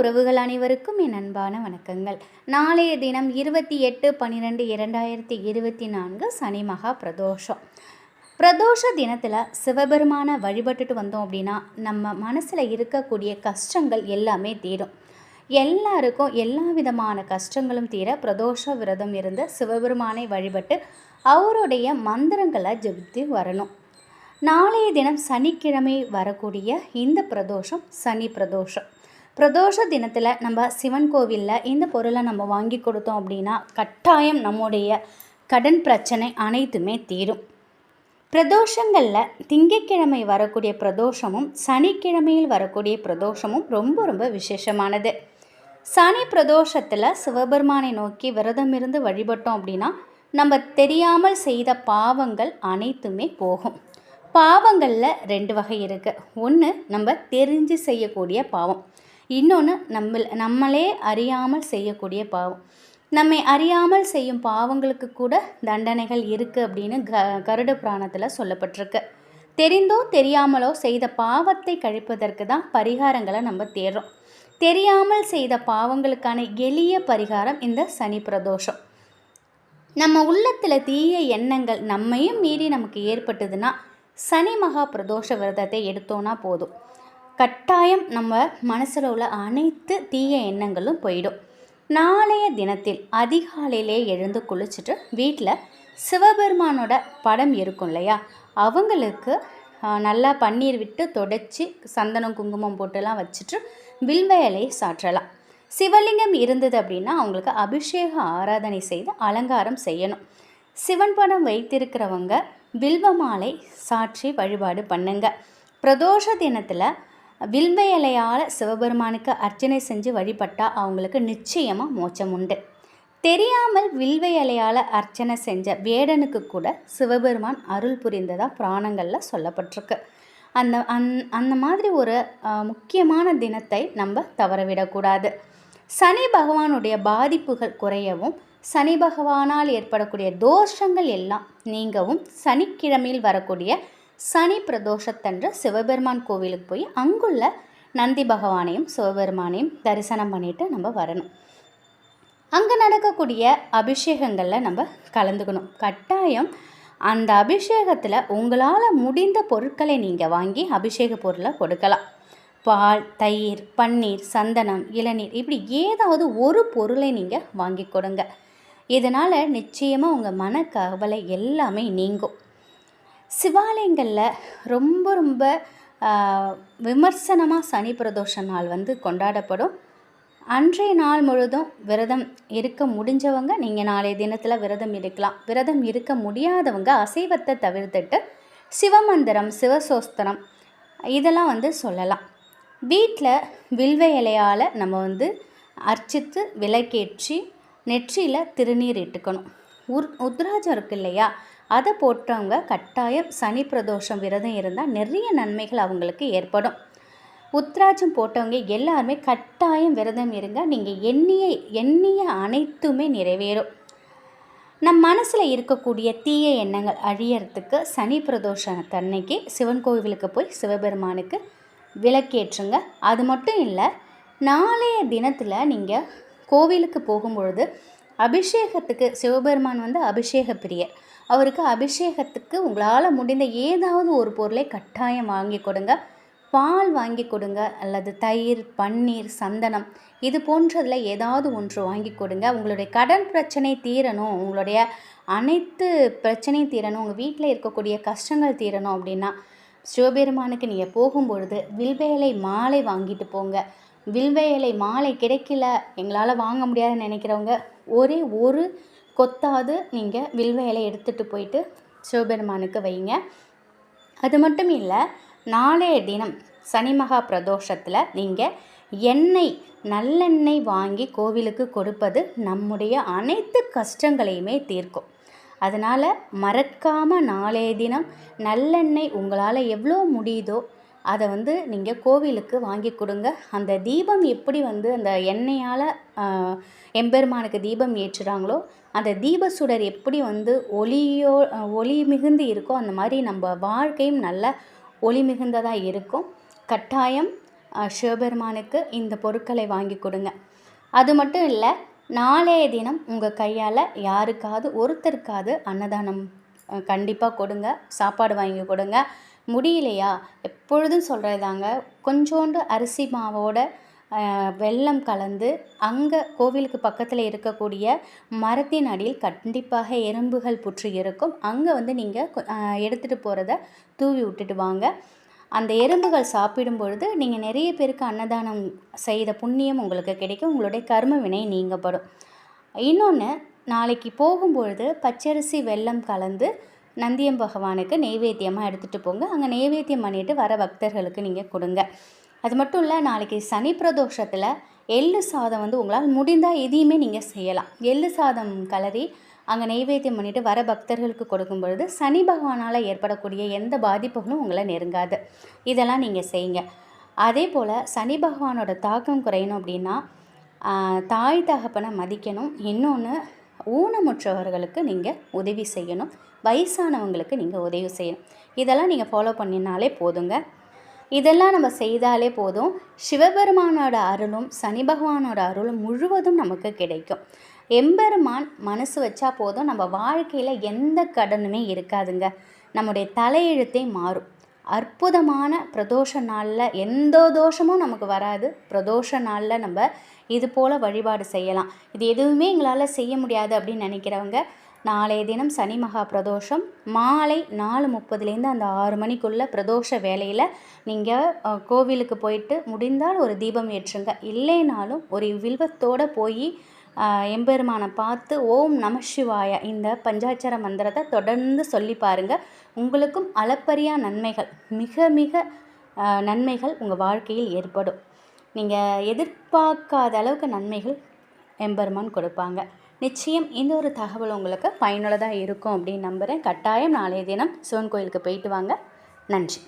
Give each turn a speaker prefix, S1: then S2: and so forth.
S1: உறவுகள் அனைவருக்கும் என் அன்பான வணக்கங்கள். நாளைய தினம் இருபத்தி எட்டு பன்னிரெண்டு இரண்டாயிரத்தி இருபத்தி நான்கு சனி மகா பிரதோஷம். பிரதோஷ தினத்தில் சிவபெருமானை வழிபட்டுட்டு வந்தோம் அப்படின்னா நம்ம மனசில் இருக்கக்கூடிய கஷ்டங்கள் எல்லாமே தீரும். எல்லாருக்கும் எல்லா விதமான கஷ்டங்களும் தீர பிரதோஷ விரதம் இருந்து சிவபெருமானை வழிபட்டு அவருடைய மந்திரங்களை ஜெபித்து வரணும். நாளைய தினம் சனிக்கிழமை வரக்கூடிய இந்த பிரதோஷம் சனி பிரதோஷம். பிரதோஷ தினத்தில் நம்ம சிவன் கோவிலில் இந்த பொருளை நம்ம வாங்கி கொடுத்தோம் அப்படின்னா கட்டாயம் நம்முடைய கடன் பிரச்சனை அனைத்துமே தீரும். பிரதோஷங்களில் திங்கட்கிழமை வரக்கூடிய பிரதோஷமும் சனிக்கிழமையில் வரக்கூடிய பிரதோஷமும் ரொம்ப ரொம்ப விசேஷமானது. சனி பிரதோஷத்தில் சிவபெருமானை நோக்கி விரதம் இருந்து வழிபட்டோம் அப்படின்னா நம்ம தெரியாமல் செய்த பாவங்கள் அனைத்துமே போகும். பாவங்களில் ரெண்டு வகை இருக்குது ஒன்று நம்ம தெரிஞ்சு செய்யக்கூடிய பாவம். இன்னொன்று நம்ம நம்மளே அறியாமல் செய்யக்கூடிய பாவம். நம்மை அறியாமல் செய்யும் பாவங்களுக்கு கூட தண்டனைகள் இருக்குது அப்படின்னு க கருட புராணத்தில் சொல்லப்பட்டிருக்கு. தெரிந்தோ தெரியாமலோ செய்த பாவத்தை கழிப்பதற்கு தான் பரிகாரங்களை நம்ம தேடுறோம். தெரியாமல் செய்த பாவங்களுக்கான எளிய பரிகாரம் இந்த சனி பிரதோஷம். நம்ம உள்ளத்தில் தீய எண்ணங்கள் நம்மையும் மீறி நமக்கு ஏற்பட்டதுன்னா சனி மகா பிரதோஷ விரதத்தை எடுத்தோன்னா போதும். கட்டாயம் நம்ம மனசில் உள்ள அனைத்து தீய எண்ணங்களும் போயிடும். நாளைய தினத்தில் அதிகாலையிலே எழுந்து குளிச்சுட்டு வீட்டில் சிவபெருமானோட படம் இருக்கும் இல்லையா? அவங்களுக்கு நல்லா பன்னீர் விட்டு தொடச்சி சந்தனம் குங்குமம் போட்டுலாம் வச்சுட்டு வில்வ சாற்றலாம். சிவலிங்கம் இருந்தது அப்படின்னா அவங்களுக்கு அபிஷேக ஆராதனை செய்து அலங்காரம் செய்யணும். சிவன் படம் வைத்திருக்கிறவங்க வில்வ மாலை சாற்றி வழிபாடு பண்ணுங்க. பிரதோஷ தினத்தில் வில்வ இலையால் சிவபெருமானுக்கு அர்ச்சனை செஞ்சு வழிபட்டால் அவங்களுக்கு நிச்சயமாக மோட்சம் உண்டு. தெரியாமல் வில்வ இலையால் அர்ச்சனை செஞ்ச வேடனுக்கு கூட சிவபெருமான் அருள் புரிந்ததாக புராணங்களில் சொல்லப்பட்டிருக்கு. அந்த அந் அந்த மாதிரி ஒரு முக்கியமான தினத்தை நம்ம தவறவிடக்கூடாது. சனி பகவானுடைய பாதிப்புகள் குறையவும் சனி பகவானால் ஏற்படக்கூடிய தோஷங்கள் எல்லாம் நீங்கவும் சனிக்கிழமையில் வரக்கூடிய சனி பிரதோஷத்தன்று சிவபெருமான் கோவிலுக்கு போய் அங்குள்ள நந்தி பகவானையும் சிவபெருமானையும் தரிசனம் பண்ணிட்டு நம்ம வரணும். அங்கே நடக்கக்கூடிய அபிஷேகங்களில் நம்ம கலந்துக்கணும். கட்டாயம் அந்த அபிஷேகத்தில் உங்களால் முடிந்த பொருட்களை நீங்கள் வாங்கி அபிஷேக பொருளை கொடுக்கலாம். பால் தயிர் பன்னீர் சந்தனம் இளநீர் இப்படி ஏதாவது ஒரு பொருளை நீங்கள் வாங்கி கொடுங்க. இதனால் நிச்சயமாக உங்கள் மன கவலை எல்லாமே நீங்கும். சிவாலயங்களில் ரொம்ப ரொம்ப விமர்சனமாக சனி பிரதோஷ நாள் வந்து கொண்டாடப்படும். அன்றைய நாள் முழுதும் விரதம் இருக்க முடிஞ்சவங்க நீங்கள் நாளைய தினத்தில் விரதம் இருக்கலாம். விரதம் இருக்க முடியாதவங்க அசைவத்தை தவிர்த்துட்டு சிவமந்திரம் சிவசோஸ்திரம் இதெல்லாம் வந்து சொல்லலாம். வீட்டில் வில்வ இலையால் நம்ம வந்து அர்ச்சித்து விளக்கேற்றி நெற்றியில் திருநீர் இட்டுக்கணும். உர் உத்ராஜம் இருக்கு இல்லையா? அதை போட்டவங்க கட்டாயம் சனி பிரதோஷம் விரதம் இருந்தால் நிறைய நன்மைகள் அவங்களுக்கு ஏற்படும். உத்ராஜம் போட்டவங்க எல்லாருமே கட்டாயம் விரதம் இருங்க நீங்கள் எண்ணிய எண்ணிய அனைத்துமே நிறைவேறும். நம் மனசில் இருக்கக்கூடிய தீய எண்ணங்கள் அழியறதுக்கு சனி பிரதோஷத்தன்னைக்கு சிவன் கோவிலுக்கு போய் சிவபெருமானுக்கு விளக்கேற்றுங்க. அது மட்டும் இல்லை நாளைய தினத்தில் நீங்கள் கோவிலுக்கு போகும்பொழுது அபிஷேகத்துக்கு சிவபெருமான் வந்து அபிஷேக பிரியர் அவருக்கு அபிஷேகத்துக்கு உங்களால் முடிந்த ஏதாவது ஒரு பொருளை கட்டாயம் வாங்கி கொடுங்க. பால் வாங்கி கொடுங்க அல்லது தயிர் பன்னீர் சந்தனம் இது போன்றதில் ஏதாவது ஒன்று வாங்கி கொடுங்க. உங்களுடைய கடன் பிரச்சனை தீரணும். உங்களுடைய அனைத்து பிரச்சனையும் தீரணும். உங்கள் வீட்டில் இருக்கக்கூடிய கஷ்டங்கள் தீரணும் அப்படின்னா சிவபெருமானுக்கு நீங்கள் போகும்பொழுது வில்வேலை மாலை வாங்கிட்டு போங்க. வில்வேலை மாலை கிடைக்கல எங்களால் வாங்க முடியாதுன்னு நினைக்கிறவங்க ஒரே ஒரு கொத்தாவது நீங்கள் வில்வேலை எடுத்துகிட்டு போயிட்டு சிவபெருமானுக்கு வைங்க. அது மட்டும் இல்லை நாளைய தினம் சனி மகா பிரதோஷத்தில் நீங்கள் எண்ணெய் நல்லெண்ணெய் வாங்கி கோவிலுக்கு கொடுப்பது நம்முடைய அனைத்து கஷ்டங்களையுமே தீர்க்கும். அதனால் மறக்காமல் நாளைய தினம் நல்லெண்ணெய் உங்களால் எவ்வளோ முடியுதோ அதை வந்து நீங்கள் கோவிலுக்கு வாங்கி கொடுங்க. அந்த தீபம் எப்படி வந்து அந்த எண்ணெயால் எம்பெருமானுக்கு தீபம் ஏற்றுறாங்களோ அந்த தீப சுடர் எப்படி வந்து ஒளியோ ஒளி மிகுந்து இருக்கோ அந்த மாதிரி நம்ம வாழ்க்கையும் நல்ல ஒளி மிகுந்ததாக இருக்கும். கட்டாயம் சிவபெருமானுக்கு இந்த பொருட்களை வாங்கி கொடுங்க. அது மட்டும் இல்லை நாளைய தினம் உங்கள் கையால் யாருக்காவது ஒருத்தருக்காவது அன்னதானம் கண்டிப்பாக கொடுங்க. சாப்பாடு வாங்கி கொடுங்க. முடியலையா? எப்பொழுதும் சொல்கிறது தாங்க கொஞ்சோண்டு அரிசி மாவோட வெள்ளம் வெல்லம் கலந்து அங்கே கோவிலுக்கு பக்கத்தில் இருக்கக்கூடிய மரத்தின் அடியில் கண்டிப்பாக எறும்புகள் புற்று இருக்கும். அங்கே வந்து நீங்கள் எடுத்துகிட்டு போகிறத தூவி விட்டுட்டு வாங்க. அந்த எறும்புகள் சாப்பிடும் பொழுது நீங்கள் நிறைய பேருக்கு அன்னதானம் செய்த புண்ணியம் உங்களுக்கு கிடைக்கும். உங்களுடைய கர்ம வினை நீங்கப்படும். இன்னொன்று நாளைக்கு போகும்பொழுது பச்சரிசி வெல்லம் கலந்து நந்தியம் பகவானுக்கு நெய்வேத்தியமாக எடுத்துகிட்டு போங்க. அங்கே நெய்வேத்தியம் பண்ணிவிட்டு வர பக்தர்களுக்கு நீங்கள் கொடுங்க. அது மட்டும் இல்லை நாளைக்கு சனி பிரதோஷத்தில் எள்ளு சாதம் வந்து உங்களால் முடிந்தால் எதையுமே நீங்கள் செய்யலாம். எள்ளு சாதம் கலரி அங்கே நெய்வேத்தியம் பண்ணிவிட்டு வர பக்தர்களுக்கு கொடுக்கும் பொழுது சனி பகவானால் ஏற்படக்கூடிய எந்த பாதிப்புகளும் உங்களை நெருங்காது. இதெல்லாம் நீங்கள் செய்யுங்க. அதே போல் சனி பகவானோட தாக்கம் குறையணும் அப்படின்னா தாய் தகப்பனை மதிக்கணும். இன்னொன்று ஊனமுற்றவர்களுக்கு நீங்கள் உதவி செய்யணும். வயசானவங்களுக்கு நீங்கள் உதவி செய்யணும். இதெல்லாம் நீங்கள் ஃபாலோ பண்ணினாலே போதுங்க. இதெல்லாம் நம்ம செய்தாலே போதும். சிவபெருமானோட அருளும் சனி பகவானோட அருளும் முழுவதும் நமக்கு கிடைக்கும். எம்பெருமான் மனசு வச்சா போதும். நம்ம வாழ்க்கையில் எந்த கடனுமே இருக்காதுங்க. நம்முடைய தலையெழுத்தே மாறும். அற்புதமான பிரதோஷ நாளில் எந்த தோஷமும் நமக்கு வராது. பிரதோஷ நாளில் நம்ம இது போல் வழிபாடு செய்யலாம். இது எதுவுமே எங்களால் செய்ய முடியாது அப்படின்னு நினைக்கிறவங்க நாளைய தினம் சனி மகா பிரதோஷம் மாலை நாலு முப்பதுலேருந்து அந்த ஆறு மணிக்குள்ளே பிரதோஷ வேலையில் நீங்கள் கோவிலுக்கு போயிட்டு முடிந்தால் ஒரு தீபம் ஏற்றுங்க. இல்லைனாலும் ஒரு வில்வத்தோடு போய் எம்பெருமானை பார்த்து ஓம் நம சிவாய. இந்த பஞ்சாட்சர மந்திரத்தை தொடர்ந்து சொல்லி பாருங்க. உங்களுக்கும் அளப்பரியா நன்மைகள் மிக மிக நன்மைகள் உங்கள் வாழ்க்கையில் ஏற்படும். நீங்கள் எதிர்பார்க்காத அளவுக்கு நன்மைகள் எம்பெருமான் கொடுப்பாங்க. நிச்சயம் இந்த ஒரு தகவல் உங்களுக்கு பயனுள்ளதாக இருக்கும் அப்படின்னு நம்புகிறேன் கட்டாயம் நாளைய தினம் சிவன் கோயிலுக்கு போயிட்டு வாங்க. நன்றி.